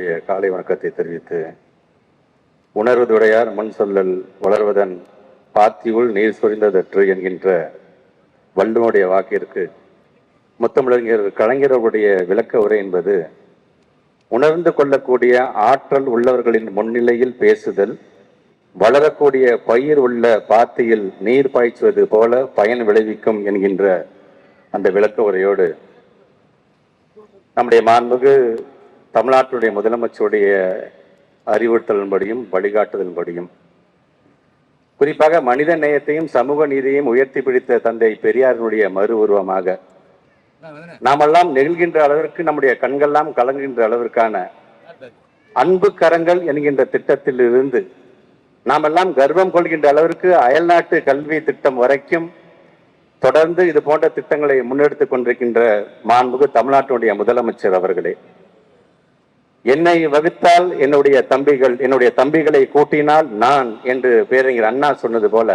என்னுடைய காலை வணக்கத்தை தெரிவித்து உணர்வதுடையார் மண் சொல்லல் வளர்வதன் பாத்தியுள் நீர் சொரிந்ததற்று என்கின்ற வள்ளுவனுடைய வாக்கிற்கு முத்தமிழறிஞர் கலைஞர்களுடைய விளக்க உரை என்பது உணர்ந்து கொள்ளக்கூடிய ஆற்றல் உள்ளவர்களின் முன்னிலையில் பேசுதல் வளரக்கூடிய பயிர் உள்ள பாத்தியில் நீர் பாய்ச்சுவது போல பயன் விளைவிக்கும் என்கின்ற அந்த விளக்க உரையோடு நம்முடைய மாண்புகு தமிழ்நாட்டுடைய முதலமைச்சருடைய அறிவுறுத்தலின்படியும் வழிகாட்டுதலின்படியும். குறிப்பாக மனித நேயத்தையும் சமூக நீதியையும் உயர்த்தி பிடித்த தந்தை பெரியாரினுடைய மறு உருவமாக நாமெல்லாம் நெகிழ்கின்ற அளவிற்கு நம்முடைய கண்கள்லாம் கலங்குகின்ற அளவிற்கான அன்பு கரங்கள் என்கின்ற திட்டத்தில் இருந்து நாமெல்லாம் கர்வம் கொள்கின்ற அளவிற்கு அயல்நாட்டு கல்வி திட்டம் வரைக்கும் தொடர்ந்து இது போன்ற திட்டங்களை முன்னெடுத்துக் கொண்டிருக்கின்ற மாண்புகு தமிழ்நாட்டினுடைய முதலமைச்சர் அவர்களே. என்னை வகுத்தால் என்னுடைய தம்பிகள் என்னுடைய தம்பிகளை கூட்டினால் நான் என்று பேரறிஞர் அண்ணா சொன்னது போல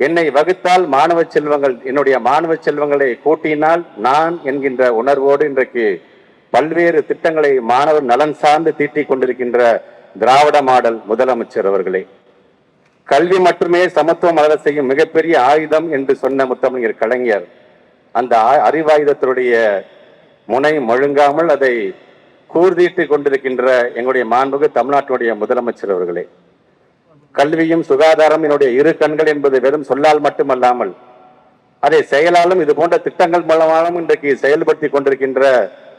என்னை வகுத்தால் மாணவ செல்வங்கள் என்னுடைய மாணவ செல்வங்களை கூட்டினால் நான் என்கின்ற உணர்வோடு இன்றைக்கு பல்வேறு திட்டங்களை மாணவர் நலன் சார்ந்து தீட்டிக் கொண்டிருக்கின்ற திராவிட மாடல் முதலமைச்சர் அவர்களே கல்வி மட்டுமே சமத்துவம் மலர செய்யும் மிகப்பெரிய ஆயுதம் என்று சொன்ன முத்தமிழர் கலைஞர் அந்த ஆ- அறிவாயுதத்தினுடைய முனை மழுங்காமல் அதை கூர்தீட்டு கொண்டிருக்கின்ற எங்களுடைய மாண்புக தமிழ்நாட்டினுடைய முதலமைச்சர் அவர்களே கல்வியும் சுகாதாரம் என்னுடைய இரு கண்கள் என்பது வெறும் சொல்லால் மட்டுமல்லாமல் அதை செயலாலும் இது போன்ற திட்டங்கள் மூலமாகவும் இன்றைக்கு செயல்படுத்தி கொண்டிருக்கின்ற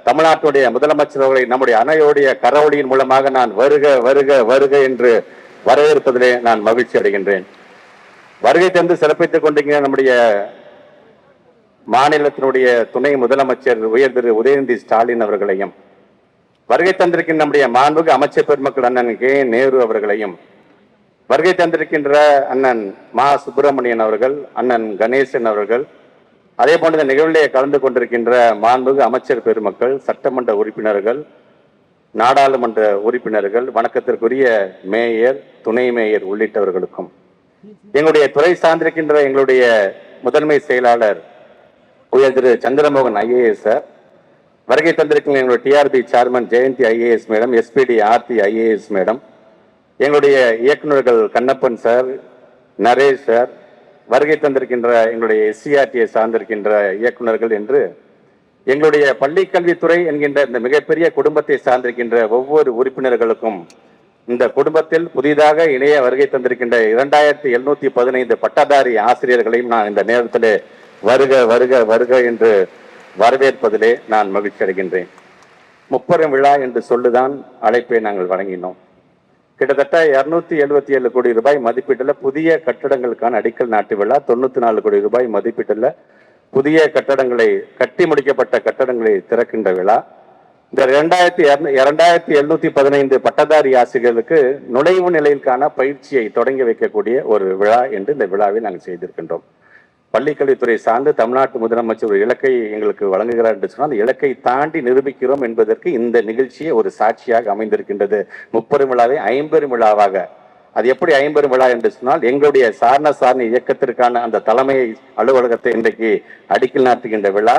தமிழ்நாட்டுடைய முதலமைச்சர் அவர்களை நம்முடைய அணையோடைய கரவொலியின் மூலமாக நான் வருக வருக வருக என்று வரவேற்பதிலே நான் மகிழ்ச்சி அடைகின்றேன். வருகை தந்து சிறப்பித்துக் கொண்டிருக்கிற நம்முடைய மாநிலத்தினுடைய துணை முதலமைச்சர் உயர் திரு உதயநிதி ஸ்டாலின் அவர்களையும் வருகை தந்திருக்கின்ற நம்முடைய மாண்புக்கு அமைச்சர் பெருமக்கள் அண்ணன் கே நேரு அவர்களையும் வருகை தந்திருக்கின்ற அண்ணன் மா. சுப்பிரமணியன் அவர்கள் அண்ணன் கணேசன் அவர்கள் அதே போன்ற இந்த நிகழ்விலே கலந்து கொண்டிருக்கின்ற மாண்புகு அமைச்சர் பெருமக்கள் சட்டமன்ற உறுப்பினர்கள் நாடாளுமன்ற உறுப்பினர்கள் வணக்கத்திற்குரிய மேயர் துணை மேயர் உள்ளிட்டவர்களுக்கும் எங்களுடைய துறை சார்ந்திருக்கின்ற எங்களுடைய முதன்மை செயலாளர் உயர் திரு. சந்திரமோகன் ஐஏஎஸ் சார் வருகை தந்திருக்கின்ற எங்களுடைய TRB chairman Jayanthi IAS madam SPD Aarthi IAS madam எங்களுடைய இயக்குநர்கள் கண்ணப்பன் சார் நரேஷ் சார் வருகை தந்திருக்கின்ற எங்களுடைய எஸ்சிஆர்டியை சார்ந்திருக்கின்ற இயக்குனர்கள் என்று எங்களுடைய பள்ளி கல்வித்துறை என்கின்ற இந்த மிகப்பெரிய குடும்பத்தை சார்ந்திருக்கின்ற ஒவ்வொரு உறுப்பினர்களுக்கும் இந்த குடும்பத்தில் புதிதாக இணைய வருகை தந்திருக்கின்ற இரண்டாயிரத்தி எழுநூத்தி பதினைந்து பட்டதாரி ஆசிரியர்களையும் நான் இந்த நேரத்தில் வருக வருக வருக என்று வரவேற்பதிலே நான் மகிழ்ச்சி அடைகின்றேன். முப்பெரும் விழா என்று சொல்லுதான் அழைப்பை நாங்கள் வழங்கினோம். கிட்டத்தட்ட இருநூத்தி எழுபத்தி ஏழு கோடி ரூபாய் மதிப்பீட்டில் புதிய கட்டடங்களுக்கான அடிக்கல் நாட்டு விழா தொண்ணூற்றி நாலு கோடி ரூபாய் மதிப்பீட்டில் புதிய கட்டடங்களை கட்டி முடிக்கப்பட்ட கட்டடங்களை திறக்கின்ற விழா. இந்த இரண்டாயிரத்தி இரண்டாயிரத்தி எழுநூத்தி பதினைந்து பட்டதாரி ஆசிரியர்களுக்கு நுழைவு நிலையிற்கான பயிற்சியை தொடங்கி வைக்கக்கூடிய ஒரு விழா என்று இந்த விழாவை நாங்கள் செய்திருக்கின்றோம். பள்ளிக்கல்வித்துறை சார்ந்து தமிழ்நாட்டு முதலமைச்சர் ஒரு இலக்கை எங்களுக்கு வழங்குகிறார் என்று சொன்னால் அந்த இலக்கை தாண்டி நிரூபிக்கிறோம் என்பதற்கு இந்த நிகழ்ச்சியை ஒரு சாட்சியாக அமைந்திருக்கின்றது. முப்பெரும் விழாவை ஐம்பெரும் விழாவாக. அது எப்படி ஐம்பெரும் விழா என்று சொன்னால் எங்களுடைய சாரண சாரணி இயக்கத்திற்கான அந்த தலைமை அலுவலகத்தை இன்றைக்கு அடிக்கல் நாட்டுகின்ற விழா.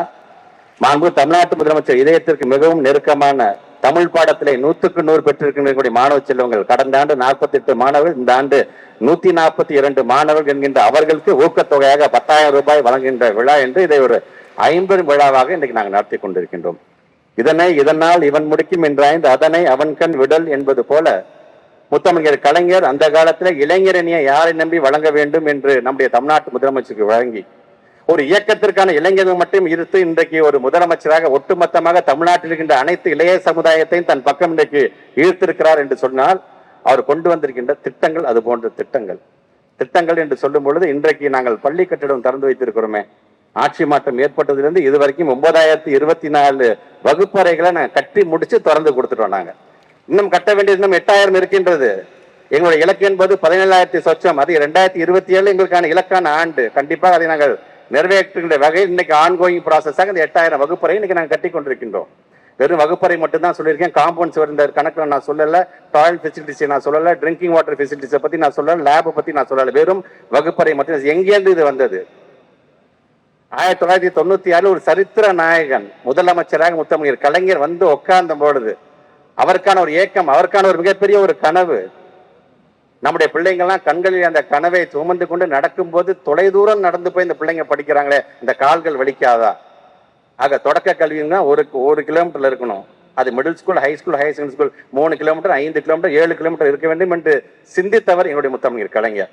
மாண்பு தமிழ்நாட்டு முதலமைச்சர் இதயத்திற்கு மிகவும் நெருக்கமான தமிழ் பாடத்திலே நூற்றுக்கு நூறு பெற்றிருக்கின்ற மாணவ செல்வங்கள். கடந்த ஆண்டு நாற்பத்தி எட்டு மாணவர்கள் இந்த ஆண்டு நூத்தி நாற்பத்தி இரண்டு மாணவர்கள் என்கின்ற அவர்களுக்கு ஊக்கத்தொகையாக பத்தாயிரம் ரூபாய் வழங்குகின்ற விழா என்று இதை ஒரு ஐம்பெரும் விழாவாக இன்றைக்கு நாங்கள் நடத்தி கொண்டிருக்கின்றோம். இதனை இதனால் இவன் முடிக்கும் என்றாய்ந்து அதனை அவன் கண் விடல் என்பது போல முத்தமிழர் கலைஞர் அந்த காலத்துல இளைஞரணியை யாரை நம்பி வழங்க வேண்டும் என்று நம்முடைய தமிழ்நாட்டு முதலமைச்சருக்கு வழங்கி ஒரு இயக்கத்திற்கான இளைஞர்கள் மட்டும் இருத்து இன்றைக்கு ஒரு முதலமைச்சராக ஒட்டுமொத்தமாக தமிழ்நாட்டில் இருக்கின்ற அனைத்து இளைய சமுதாயத்தையும் தன் பக்கம் இன்றைக்கு ஈர்த்திருக்கிறார் என்று சொன்னால் அவர் கொண்டு வந்திருக்கின்ற திட்டங்கள் அது போன்ற திட்டங்கள். திட்டங்கள் என்று சொல்லும் பொழுது இன்றைக்கு நாங்கள் பள்ளி கட்டிடம் திறந்து வைத்திருக்கிறோமே. ஆட்சி மாற்றம் ஏற்பட்டதிலிருந்து இதுவரைக்கும் ஒன்பதாயிரத்தி இருபத்தி நாலு வகுப்பறைகளை நாங்கள் கட்டி முடிச்சு திறந்து கொடுத்துட்டோம் நாங்க. இன்னும் கட்ட வேண்டியது இன்னும் எட்டாயிரம் இருக்கின்றது. எங்களுடைய இலக்கு என்பது பதினேழாயிரத்தி சொச்சம் அது ரெண்டாயிரத்தி இருபத்தி ஏழு எங்களுக்கான இலக்கான ஆண்டு. கண்டிப்பாக அதை நாங்கள் நிறைவேற்றுகின்ற வகையில் இன்னைக்கு ஆன்கோயிங் ப்ராசஸாக இந்த எட்டாயிரம் வகுப்பறை இன்னைக்கு நாங்கள் கட்டி கொண்டிருக்கின்றோம் வெறும் வகுப்பறை மட்டும்தான் சொல்லியிருக்கேன். சொல்லியிருக்கேன் காம்பவுண்ட்ஸ் இந்த கணக்கில் நான் சொல்லலை. டாய்லெட் ஃபெசிலிட்டிஸை நான் சொல்லலை. ட்ரிங்கிங் வாட்டர் ஃபெசிலிட்டிஸை பற்றி நான் சொல்லலை. லேபை பற்றி நான் சொல்லலை. வெறும் வகுப்பறை மட்டும் எங்கேருந்து இது வந்தது? ஆயிரத்தி தொள்ளாயிரத்தி தொண்ணூற்றி ஆறில் ஒரு சரித்திர நாயகன் முதலமைச்சராக முத்தமிழர் கலைஞர் வந்து உட்கார்ந்த பொழுது அவருக்கான ஒரு ஏக்கம் அவருக்கான ஒரு மிகப்பெரிய ஒரு கனவு. நம்முடைய பிள்ளைங்கள்லாம் கண்களில் அந்த கனவை சுமந்து கொண்டு நடக்கும்போது தொலைதூரம் நடந்து போய் இந்த பிள்ளைங்க படிக்கிறாங்களே இந்த கால்கள் வலிக்காதா? ஆக தொடக்க கல்வின்னா ஒரு ஒரு கிலோமீட்டர்ல இருக்கணும். அது middle school high school higher secondary school மூணு கிலோமீட்டர் ஐந்து கிலோமீட்டர் ஏழு கிலோமீட்டர் இருக்க வேண்டும் என்று சிந்தித்தவர் என்னுடைய முத்தமிழர் கலைஞர்.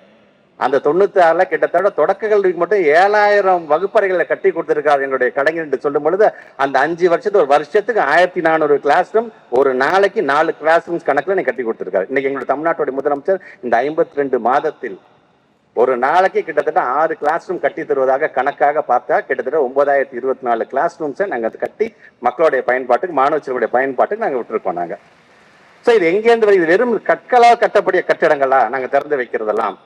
அந்த தொண்ணூத்தி ஆறுல கிட்டத்தட்ட தொடக்க கல்விக்கு மட்டும் ஏழாயிரம் வகுப்பறைகளை கட்டி கொடுத்திருக்காரு எங்களுடைய கலைஞர் என்று சொல்லும் பொழுது அந்த அஞ்சு வருஷத்துக்கு ஒரு வருஷத்துக்கு ஆயிரத்தி நானூறு கிளாஸ் ரூம் ஒரு நாளைக்கு நாலு கிளாஸ் ரூம்ஸ் கணக்கில் கட்டி கொடுத்திருக்காரு இன்னைக்கு எங்களுடைய தமிழ்நாட்டுடைய முதலமைச்சர் இந்த ஐம்பத்தி ரெண்டு மாதத்தில் ஒரு நாளைக்கு கிட்டத்தட்ட ஆறு கிளாஸ் ரூம் கட்டி தருவதாக கணக்காக பார்த்தா கிட்டத்தட்ட ஒன்பதாயிரத்தி இருபத்தி நாலு கிளாஸ் ரூம்ஸை நாங்கள் கட்டி மக்களுடைய பயன்பாட்டுக்கு மாணவர்களுடைய பயன்பாட்டுக்கு நாங்கள் விட்டுருக்கோம் நாங்கள் ஸோ இது எங்கேருந்து வருது? இது வெறும் கற்களால் கட்டப்படிய கட்டிடங்களா? நாங்கள் திறந்து வைக்கிறதெல்லாம்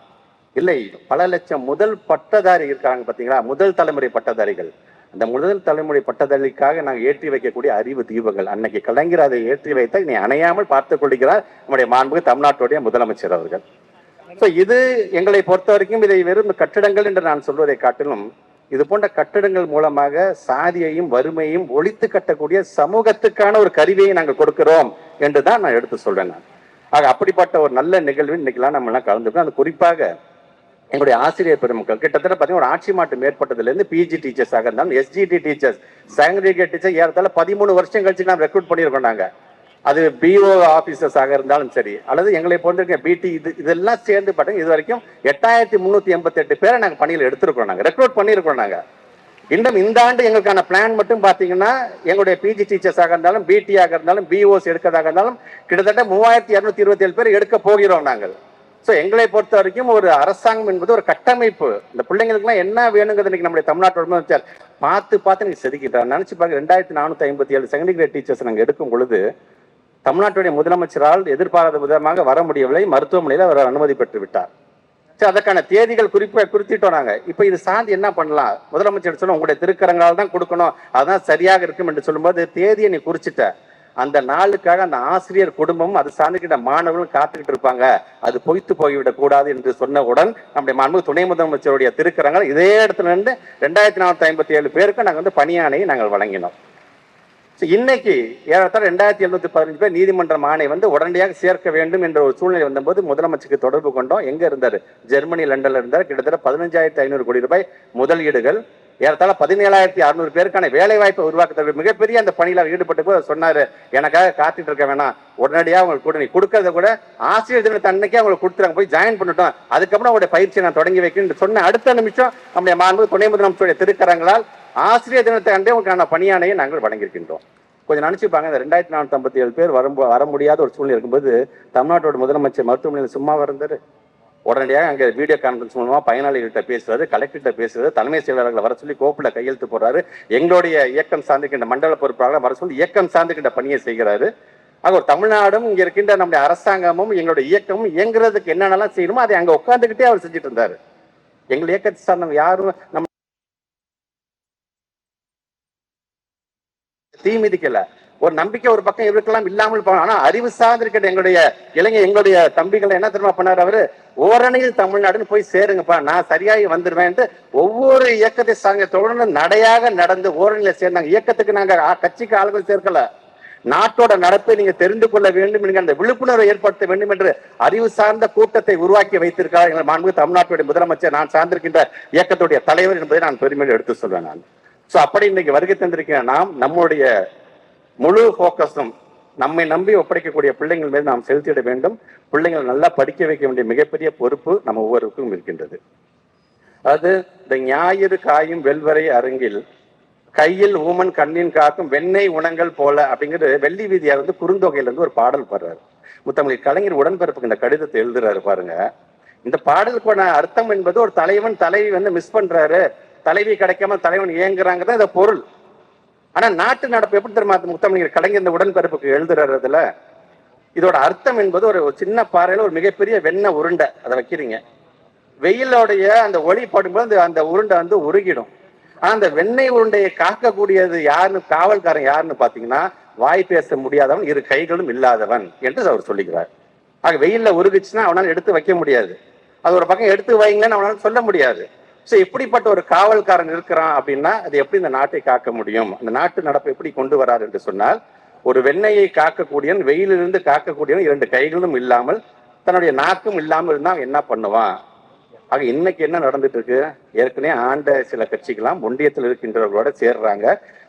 இல்லை. பல லட்சம் முதல் பட்டதாரி இருக்காங்க பார்த்தீங்களா? முதல் தலைமுறை பட்டதாரிகள். அந்த முதல் தலைமுறை பட்டதாரிக்காக நாங்கள் ஏற்றி வைக்கக்கூடிய அறிவு தீபங்கள் அன்னைக்கு கலைஞர் அதை ஏற்றி வைத்தால் நீ அணையாமல் பார்த்துக் கொள்கிறார் நம்முடைய மாண்புக்கு தமிழ்நாட்டுடைய முதலமைச்சர் அவர்கள். ஸோ இது எங்களை பொறுத்த வரைக்கும் இதை வெறும் கட்டிடங்கள் என்று நான் சொல்வதை காட்டிலும் இது போன்ற கட்டிடங்கள் மூலமாக சாதியையும் வறுமையும் ஒழித்து கட்டக்கூடிய சமூகத்துக்கான ஒரு கருவியை நாங்கள் கொடுக்கிறோம் என்று தான் நான் எடுத்து சொல்றேன் நான். ஆக அப்படிப்பட்ட ஒரு நல்ல நிகழ்வு இன்னைக்கெல்லாம் நம்ம எல்லாம் கலந்துக்கணும் அது குறிப்பாக எங்களுடைய ஆசிரியர் பெருமக்கள். கிட்டத்தட்ட பார்த்தீங்கன்னா ஒரு ஆட்சி மாற்றம் ஏற்பட்டதுலேருந்து பிஜி டீச்சர்ஸாக இருந்தாலும் எஸ்ஜிடி டீச்சர்ஸ் செகண்டரி டீச்சர் ஏறத்தால பதிமூணு வருஷம் கழிச்சு நாம் ரெக்ரூட் பண்ணியிருக்கோம் நாங்கள் அது பிஓ ஆஃபீஸர்ஸாக இருந்தாலும் சரி அல்லது எங்களை போன்ற பிடி இது இதெல்லாம் சேர்ந்து பார்த்தீங்கன்னா இது வரைக்கும் எட்டாயிரத்தி முந்நூற்றி எண்பத்தெட்டு பேரை நாங்கள் பணியில் எடுத்திருக்கோம் நாங்கள் ரெக்ரூட் பண்ணியிருக்கோம் நாங்கள் இன்னும் இந்த ஆண்டு எங்களுக்கான பிளான் மட்டும் பார்த்தீங்கன்னா எங்களுடைய பிஜி டீச்சர்ஸாக இருந்தாலும் பிடியாக இருந்தாலும் பிஓஸ் எடுக்கிறதாக இருந்தாலும் கிட்டத்தட்ட மூவாயிரத்தி இரநூத்தி இருபத்தி ஏழு பேர் எடுக்க போகிறோம் நாங்கள். ஸோ எங்களை பொறுத்த வரைக்கும் ஒரு அரசாங்கம் என்பது ஒரு கட்டமைப்பு. இந்த பிள்ளைங்களுக்குலாம் என்ன வேணுங்கிறது இன்னைக்கு நம்முடைய தமிழ்நாட்டோட வச்சால் பார்த்து பார்த்து நீங்கள் செதுக்கிட்டார். நினச்சி பாருங்க ரெண்டாயிரத்தி நானூற்றி ஐம்பத்தி ஏழு செகண்டரி கிரேட் டீச்சர்ஸ் நாங்கள் எடுக்கும் பொழுது தமிழ்நாட்டுடைய முதலமைச்சரால் எதிர்பாராத விதமாக வர முடியவில்லை. மருத்துவமனையில் அவர் அனுமதி பெற்று விட்டார் சரி அதற்கான தேதிகள் குறிப்பை குறித்திட்டோம் நாங்க. இப்ப இது சார்ந்து என்ன பண்ணலாம்? முதலமைச்சர் சொன்ன உங்களுடைய திருக்கரங்களால் தான் கொடுக்கணும். அதுதான் சரியாக இருக்கும் என்று சொல்லும்போது தேதியை நீ குறிச்சிட்ட. அந்த நாளுக்காக அந்த ஆசிரியர் குடும்பமும் அது சார்ந்துகிட்ட மாணவர்களும் காத்துக்கிட்டு இருப்பாங்க. அது பொய்த்து போய்விடக் கூடாது என்று சொன்னவுடன் நம்முடைய மாண்பு துணை முதலமைச்சருடைய திருக்கரங்கள் இதே இடத்துல இருந்து ரெண்டாயிரத்தி நானூத்தி ஐம்பத்தி ஏழு பேருக்கு நாங்கள் வந்து பணியாணையை நாங்கள் வழங்கினோம். ஸோ இன்னைக்கு ஏறத்தாழ ரெண்டாயிரத்தி எழுநூத்தி பதினஞ்சு பேர் நீதிமன்றம் ஆணை வந்து உடனடியாக சேர்க்க வேண்டும் என்ற ஒரு சூழ்நிலை வந்தபோது முதலமைச்சருக்கு தொடர்பு கொண்டோம். எங்க இருந்தார்? ஜெர்மனி லண்டன்ல இருந்தார். கிட்டத்தட்ட பதினஞ்சாயிரத்தி ஐநூறு கோடி ரூபாய் முதலீடுகள் ஏறத்தாழ பதினேழாயிரத்தி அறுநூறு பேருக்கான வேலை வாய்ப்பை உருவாக்குறது மிகப்பெரிய அந்த பணியில் ஈடுபட்டு போய் சொன்னாரு. எனக்காக காத்துட்டு இருக்க வேணாம். உடனடியாக அவங்களுக்கு கூட நீ கொடுக்கறத கூட ஆசிரியர் தினத்தை அன்னைக்கே அவங்களுக்கு கொடுத்துறாங்க போய் ஜாயின் பண்ணிட்டோம். அதுக்கப்புறம் அவங்களுடைய பயிற்சியை நான் தொடங்கி வைக்கணும்னு சொன்ன அடுத்த நிமிஷம் நம்முடைய மாண்பு துணை முதலமைச்சருடைய திருக்கரங்களால் ஆசிரியர் தினத்தை அன்றே உங்களுக்கான பணியானையை நாங்கள் வழங்கியிருக்கின்றோம். கொஞ்சம் நினைச்சுப்பாங்க இந்த ரெண்டாயிரத்தி நானூற்றி ஐம்பத்தி ஏழு பேர் வரும் வர முடியாத ஒரு சூழ்நிலை இருக்கும்போது தமிழ்நாட்டோட முதலமைச்சர் மருத்துவமனையில் சும்மா இருந்தாரு? உடனடியாக அங்கே வீடியோ கான்ஃபரன்ஸ் மூலமா பயனாளிகள்கிட்ட பேசுறது கலெக்டர்கிட்ட பேசுறது தலைமை செயலாளர்களை வர சொல்லி கோப்பில் கையெழுத்து போடுறாரு. எங்களுடைய இயக்கம் சார்ந்துக்கின்ற மண்டல பொறுப்பாளர் வர சொல்லி இயக்கம் சார்ந்துக்கின்ற பணியை செய்கிறாரு. ஆக ஒரு தமிழ்நாடும் இங்கே இருக்கின்ற நம்முடைய அரசாங்கமும் எங்களுடைய இயக்கமும் இயங்குறதுக்கு என்னென்னலாம் செய்யணுமோ அதை அங்கே உட்காந்துக்கிட்டே அவர் செஞ்சுட்டு இருந்தாரு எங்கள் இயக்கத்தை சார்ந்தவங்க யாரும் நம்ம தீ மிதிக்கல. ஒரு நம்பிக்கை ஒரு பக்கம் இருக்கலாம் இல்லாமல் போகலாம். ஆனா அறிவு சார்ந்திருக்கிற எங்களுடைய இளைஞர் எங்களுடைய தம்பிகளை என்ன தெரியுமா பண்ணார் அவரு? ஓரணியில் தமிழ்நாடுன்னு போய் சேருங்கப்பா நான் சரியாகி வந்துருவேன்ட்டு ஒவ்வொரு இயக்கத்தை சார்ந்த தொடர்ந்து நடையாக நடந்து ஓரணியில சேர்ந்தாங்க. இயக்கத்துக்கு நாங்க கட்சிக்கு ஆளுகள் சேர்க்கல. நாட்டோட நடப்பை நீங்க தெரிந்து கொள்ள வேண்டும் என்கிற அந்த விழிப்புணர்வை ஏற்படுத்த வேண்டும் என்று அறிவு சார்ந்த கூட்டத்தை உருவாக்கி வைத்திருக்கிறார் எங்கள் மாண்பு தமிழ்நாட்டுடைய முதலமைச்சர். நான் சார்ந்திருக்கின்ற இயக்கத்துடைய தலைவர் என்பதை நான் பெருமையில் எடுத்து சொல்வேன் நான். சோ அப்படி இன்னைக்கு வருகை தந்திருக்கிற நாம் நம்முடைய முழு ஃபோக்கஸும் நம்மை நம்பி ஒப்படைக்கக்கூடிய பிள்ளைங்கள் மீது நாம் செலுத்திட வேண்டும். பிள்ளைங்களை நல்லா படிக்க வைக்க வேண்டிய மிகப்பெரிய பொறுப்பு நம்ம ஒவ்வொருவருக்கும் இருக்கின்றது. அது இந்த ஞாயிறு காயும் வெல்வரை அரங்கில் கையில் ஊமன் கண்ணின் காக்கும் வெண்ணெய் உணங்கள் போல அப்படிங்கிறது வெள்ளி வீதியார் வந்து குறுந்தொகையிலருந்து ஒரு பாடல் பாடுறாரு. முத்தமிழ் கலைஞர் உடன்பிறப்புக்கு இந்த கடிதத்தை எழுதுறாரு பாருங்க. இந்த பாடலுக்கான அர்த்தம் என்பது ஒரு தலைவன் தலைவி வந்து மிஸ் பண்றாரு. தலைவி கிடைக்காம தலைவன் ஏங்குறாங்க இந்த பொருள். ஆனா நாட்டு நடப்பு எப்படி தெரியுமா முத்தமிழர் கலைஞர் இந்த உடன்பிறப்புக்கு எழுதுறதுல? இதோட அர்த்தம் என்பது ஒரு சின்ன பாறையில ஒரு மிகப்பெரிய வெண்ண உருண்டை. அதை வைக்கிறீங்க. வெயிலோடைய அந்த ஒளி படும்போது அந்த- உருண்டை வந்து உருகிடும். ஆனா அந்த வெண்ணெய் உருண்டையை காக்கக்கூடியது யாருன்னு காவல்காரன் யாருன்னு பாத்தீங்கன்னா வாய் பேச முடியாதவன் இரு கைகளும் இல்லாதவன் என்று அவர் சொல்லுகிறார் ஆக வெயில்ல உருகுச்சுன்னா அவனால எடுத்து வைக்க முடியாது. அது ஒரு பக்கம் எடுத்து வைங்களேன்னு அவனால சொல்ல முடியாது. சோ இப்படிப்பட்ட ஒரு காவல்காரன் இருக்கிறான் அப்படின்னா அது எப்படி இந்த நாட்டை காக்க முடியும்? அந்த நாட்டு நடப்பை எப்படி கொண்டு வராது என்று சொன்னால் ஒரு வெண்ணையை காக்கக்கூடியவன் வெயிலிருந்து காக்கக்கூடியவன் இரண்டு கைகளும் இல்லாமல் தன்னுடைய நாக்கும் இல்லாமல் இருந்தால் என்ன பண்ணுவான்? ஆக இன்னைக்கு என்ன நடந்துட்டு இருக்கு? ஏற்கனவே ஆண்ட சில கட்சிகளாம் ஒன்றியத்தில் இருக்கின்றவர்களோட சேர்றாங்க.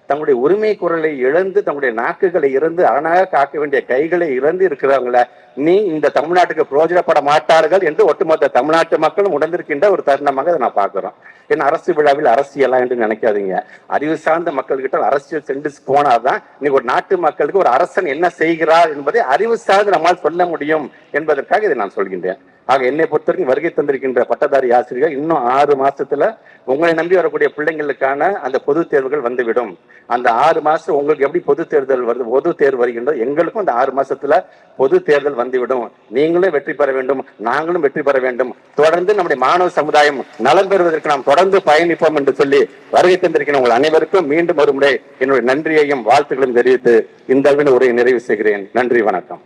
தங்களுடைய உரிமை குரலை இழந்து தங்களுடைய நாக்குகளை இறந்து அரணாக காக்க வேண்டிய கைகளை இறந்து இருக்கிறவங்கள நீ இந்த தமிழ்நாட்டுக்கு பிரயோஜனப்பட மாட்டார்கள் என்று ஒட்டுமொத்த தமிழ்நாட்டு மக்களும் உணர்ந்திருக்கின்ற ஒரு தருணமாக அதை நான் பார்க்கிறோம். ஏன்னா அரசு விழாவில் அரசியலா என்று நினைக்காதீங்க. அறிவு சார்ந்த மக்கள்கிட்ட அரசியல் சென்று போனாதான் இன்னைக்கு ஒரு நாட்டு மக்களுக்கு ஒரு அரசன் என்ன செய்கிறார் என்பதை அறிவு சார்ந்து நம்மால் சொல்ல முடியும் என்பதற்காக இதை நான் சொல்கின்றேன். ஆக என்னை பொறுத்தவரைக்கும் வருகை தந்திருக்கின்ற பட்டதாரி ஆசிரியர்கள் இன்னும் ஆறு மாசத்துல உங்களை நம்பி வரக்கூடிய பிள்ளைங்களுக்கான அந்த பொது தேர்வுகள் வந்துவிடும். அந்த ஆறு மாசம் உங்களுக்கு எப்படி பொது தேர்தல் வருது பொது தேர்வு வருகின்றோம் எங்களுக்கும் அந்த ஆறு மாசத்துல பொது தேர்தல் வந்துவிடும். நீங்களும் வெற்றி பெற வேண்டும் நாங்களும் வெற்றி பெற வேண்டும். தொடர்ந்து நம்முடைய மாணவ சமுதாயம் நலம் பெறுவதற்கு நாம் தொடர்ந்து பயணிப்போம் என்று சொல்லி வருகை தந்திருக்கிற உங்கள் அனைவருக்கும் மீண்டும் ஒரு முறை என்னுடைய நன்றியையும் வாழ்த்துக்களையும் தெரிவித்து இந்த அளவில் உரையை நிறைவு செய்கிறேன். நன்றி வணக்கம்.